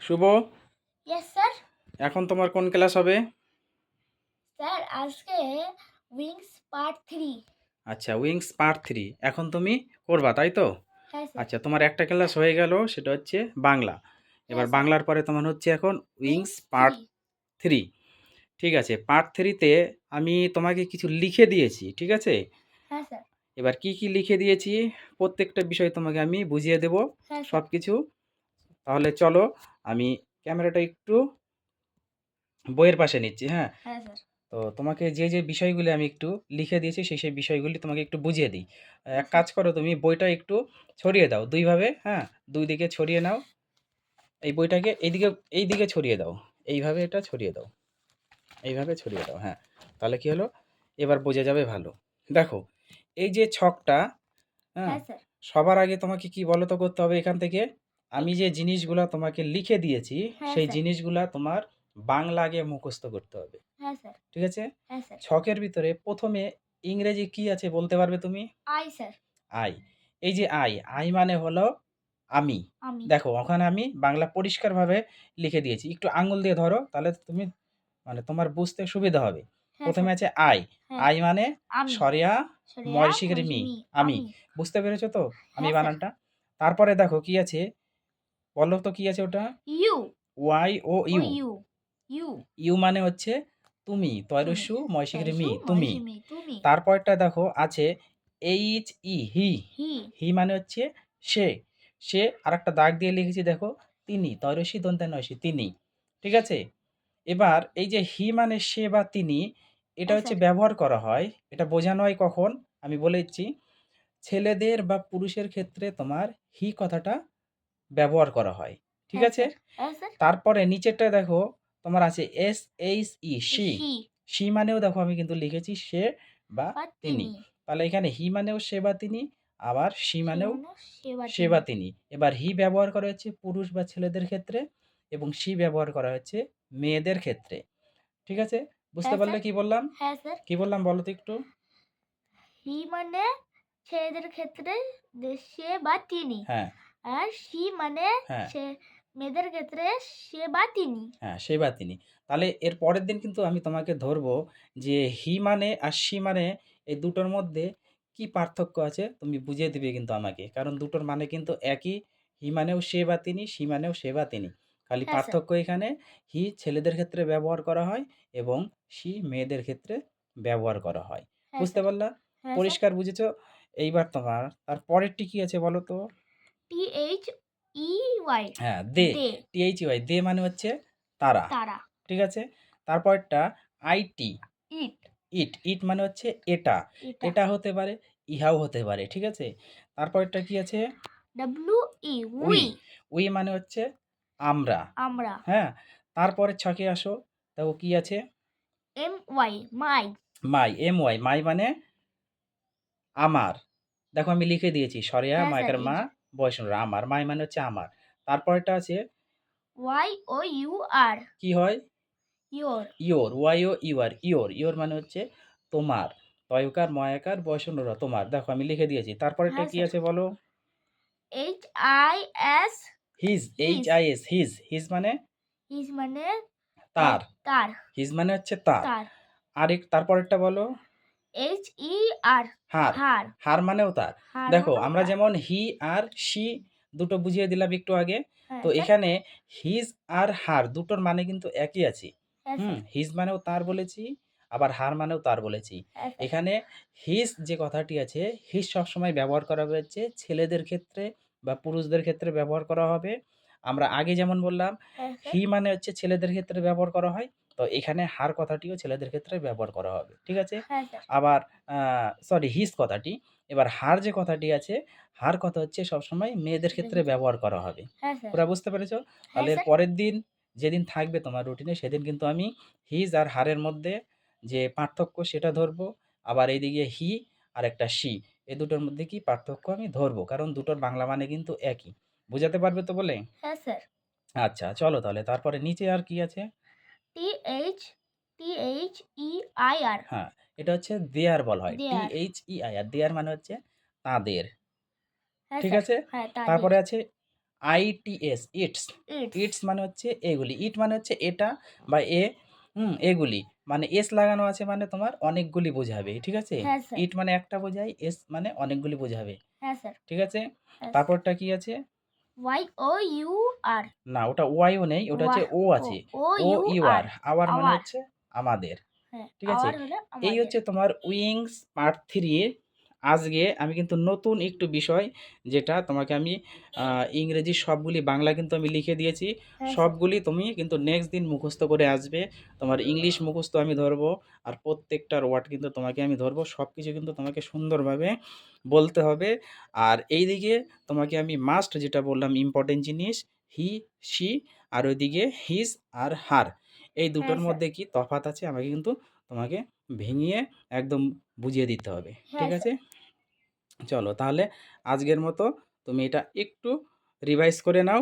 শুভ? Yes sir এখন তোমার কোন ক্লাস হবে? স্যার আজকে উইংস পার্ট থ্রি আচ্ছা উইংস পার্ট থ্রি এখন তুমি করবা তাই তো? হ্যাঁ আচ্ছা তোমার একটা ক্লাস হয়ে গেল সেটা হচ্ছে বাংলা। এবার বাংলার পরে তোমার হচ্ছে এখন উইংস পার্ট. থ্রি ঠিক আছে পার্ট থ্রিতে আমি তোমাকে কিছু লিখে দিয়েছি ঠিক আছে? হ্যাঁ স্যার এবার কি কি লিখে দিয়েছি প্রত্যেকটা বিষয় তোমাকে আমি বুঝিয়ে দেব হ্যাঁ সব কিছু তাহলে চলো আমি ক্যামেরাটা একটু বইয়ের পাশে নিচ্ছি হ্যাঁ? হ্যাঁ তো তোমাকে যে যে বিষয়গুলি আমি একটু লিখে দিয়েছি সেই সেই বিষয়গুলি তোমাকে একটু বুঝিয়ে দিই। এক কাজ করো তুমি বইটা একটু ছড়িয়ে দাও দুইভাবে হ্যাঁ? দুই দিকে ছড়িয়ে নাও। এই বইটাকে এইদিকে এই দিকে ছড়িয়ে দাও। এইভাবে এটা ছড়িয়ে দাও। এইভাবে ছড়িয়ে দাও হ্যাঁ? তাহলে কি হলো? এবার বোঝা যাবে ভালো। দেখো এই যে ছকটা হ্যাঁ? হ্যাঁ সবার আগে তোমাকে কি বলো তো করতে হবে এখান থেকে? আমি যে জিনিসগুলো তোমাকে লিখে দিয়েছি হ্যাঁ, সেই। জিনিসগুলা তোমার বাংলা আগে মুখস্থ করতে হবে। হ্যাঁ ঠিক আছে? হ্যাঁ ছকের ভিতরে প্রথমে ইংরেজি কি আছে বলতে পারবে তুমি? I sir. আই। এই যে আই আই মানে হলো আমি। দেখো ওখানে আমি বাংলা পরিষ্কারভাবে লিখে দিয়েছি। একটু আঙুল দিয়ে ধরো তাহলে তুমি মানে তোমার বুঝতে সুবিধা হবে। প্রথমে আছে আই। আই মানে সরিয়া সরিয়া, মি, আমি। বুঝতে পেরেছ তো? আমি বানানটা? তারপরে দেখো কি আছে? বলো তো কি আছে ওটা? You. Y O U. You you. You মানে হচ্ছে তুমি তয়রস্যু ময়শিকের মি তুমি। তারপরটা দেখো আছে এইচ ই হি। হি। মানে হচ্ছে সে। সে আর একটা দাগ দিয়ে লিখেছি দেখো তিনি তয়রসি দন্তে নয়সি তিনি। ঠিক আছে? এবার এই যে হি মানে সে বা তিনি এটা হচ্ছে ব্যবহার করা হয়। এটা বোঝানো হয় কখন? আমি বলে দিচ্ছি। ছেলেদের বা পুরুষের ক্ষেত্রে তোমার হি কথাটা ব্যবহার করা হয় ঠিক হ্যাঁ, আছে। হ্যাঁ তারপরে নিচেরটা দেখো তোমার আছে S H E she she মানেও দেখো আমি কিন্তু লিখেছি সে বা তিনি। তাহলে এখানে হি মানেও সে বা তিনি আবার সি মানেও সে বা তিনি। এবার হি ব্যবহার করা হচ্ছে পুরুষ বা ছেলেদের ক্ষেত্রে এবং সি ব্যবহার করা হচ্ছে মেয়েদের ক্ষেত্রে ঠিক আছে? বুঝতে হ্যাঁ, পারলে। কি বললাম? হ্যাঁ কি বললাম বলো তো একটু? হি মানে ছেলেদের ক্ষেত্রে সে বা তিনি। হ্যাঁ। আর সি মানে হ্যাঁ। সে মেয়েদের ক্ষেত্রে সে বা তিনি। হ্যাঁ সে বা তিনি। তাহলে এর পরের দিন কিন্তু আমি তোমাকে ধরবো যে হি মানে আর সি মানে এই দুটোর মধ্যে কি পার্থক্য আছে তুমি বুঝিয়ে দিবে কিন্তু আমাকে। কারণ দুটোর মানে কিন্তু একই হি মানেও সে বা তিনি সি মানেও সে বা তিনি। খালি হ্যাঁ, পার্থক্য এখানে হি ছেলেদের ক্ষেত্রে ব্যবহার করা হয় এবং সি মেয়েদের ক্ষেত্রে ব্যবহার করা হয়। হ্যাঁ, বুঝতে। পারলা? হ্যাঁ, পরিষ্কার বুঝেছ? এইবার তোমার তার পরেরটি কি আছে বলো তো? টি এইচ ই ওয়াই হ্যাঁ দে। দে। টিএইচ ওয়াই দে মানে হচ্ছে তারা। তারা। ঠিক আছে? তারপরটা আইটি ইট। ইট। ইট মানে হচ্ছে এটা। এটা। হতে পারে ইহাও হতে পারে ঠিক আছে? তারপরটা কি আছে? W E we. উই। মানে হচ্ছে আমরা। আমরা। হ্যাঁ? তারপরে ছকে আসো দেখো কি আছে? M Y my. My M Y my মানে আমার। দেখো আমি লিখে দিয়েছি সরিয়া হ্যাঁ, মাইকের স্যার, মা বয়সনরা আমার মাই মানে হচ্ছে আমার। তারপরটা আছে? ওয়াই ও ইউ আর কি হয়? Your your Y O your your your মানে হচ্ছে তোমার। তয়কার ময়াকার বয়সনরা তোমার। দেখো আমি লিখে দিয়েছি। তারপরেটা হ্যাঁ, কি আছে বলো? H I S his H I S his his মানে? ইজ মানে তার। তার। হিজ মানে হচ্ছে তার। আর এক তারপরেরটা বলো? এইচ ই আর হার। হার। হার মানেও তার। দেখো আমরা যেমন হি আর সি দুটো বুঝিয়ে দিলাম একটু আগে। হ্যাঁ, তো এখানে হিজ আর হার দুটোর মানে কিন্তু একই আছে। হ্যাঁ, হুম হিজ মানেও তার বলেছি আবার হার মানেও তার বলেছি। হ্যাঁ, এখানে হিজ যে কথাটি আছে হিজ সবসময় ব্যবহার করা হয়েছে ছেলেদের ক্ষেত্রে বা পুরুষদের ক্ষেত্রে ব্যবহার করা হবে। আমরা আগে যেমন বললাম হি মানে হচ্ছে ছেলেদের ক্ষেত্রে ব্যবহার করা হয় তো এখানে হার কথাটিও ছেলেদের ক্ষেত্রে ব্যবহার করা হবে ঠিক আছে? হ্যাঁ, আবার সরি হিজ কথাটি এবার হার যে কথাটি আছে হার কথা হচ্ছে সবসময় মেয়েদের ক্ষেত্রে ব্যবহার করা হবে। হ্যাঁ। পুরা বুঝতে পেরেছ? তাহলে পরের দিন যেদিন থাকবে তোমার রুটিনে সেদিন কিন্তু আমি হিজ আর হারের মধ্যে যে পার্থক্য সেটা ধরবো আবার এইদিকে হি আর একটা সি এই দুটোর মধ্যে কি পার্থক্য আমি ধরবো? কারণ দুটোর বাংলা মানে কিন্তু একই। বোঝাতে পারবে তো বলে? হ্যাঁ, স্যার। আচ্ছা চলো তাহলে তারপরে নিচে আর কি আছে? T H T H E I R হ্যাঁ এটা হচ্ছে দেয়ার বলা হয়। টি। এইচ ই আই আর দেয়ার মানে হচ্ছে তাদের। হ্যাঁ, ঠিক স্যার। আছে? হ্যাঁ। তারপরে আছে আইটিএস ইটস ইটস ইটস মানে হচ্ছে এগুলি। ইট মানে হচ্ছে এটা বা এ হুম এগুলি। মানে এস লাগানো আছে মানে তোমার অনেকগুলি বোঝাবে ঠিক আছে? হ্যাঁ স্যার। ইট মানে একটা বোঝায় এস মানে অনেকগুলি বোঝাবে। হ্যাঁ স্যার। ঠিক আছে? হ্যাঁ তারপরটা কি আছে? ওয়াই ও ইউ আর না ওটা ওয়াইও নেই ওটা হচ্ছে ও ও আছে। ও ও ইউ আর আওয়ার মানে হচ্ছে আমাদের। হ্যাঁ ঠিক আছে? এই হচ্ছে তোমার উইংস পার্ট থ্রি আজকে আমি কিন্তু নতুন একটু বিষয় যেটা তোমাকে আমি ইংরেজি সবগুলি বাংলা কিন্তু আমি লিখে দিয়েছি। হ্যাঁ। সবগুলি তুমি কিন্তু নেক্সট দিন মুখস্থ করে আসবে। তোমার ইংলিশ মুখস্থ আমি ধরবো আর প্রত্যেকটার ওয়ার্ড কিন্তু তোমাকে আমি ধরবো। সব কিছু কিন্তু তোমাকে সুন্দরভাবে বলতে হবে। আর এই দিকে তোমাকে আমি মাস্ট যেটা বললাম ইম্পর্টেন্ট জিনিস হি সি আর ওইদিকে হিজ আর হার এই দুটোর মধ্যে কি তফাত আছে? আমাকে কিন্তু তোমাকে ভেঙিয়ে একদম বুঝিয়ে দিতে হবে হ্যাঁ ঠিক আছে? চলো তাহলে আজকের মতো তুমি এটা একটু রিভাইজ করে নাও।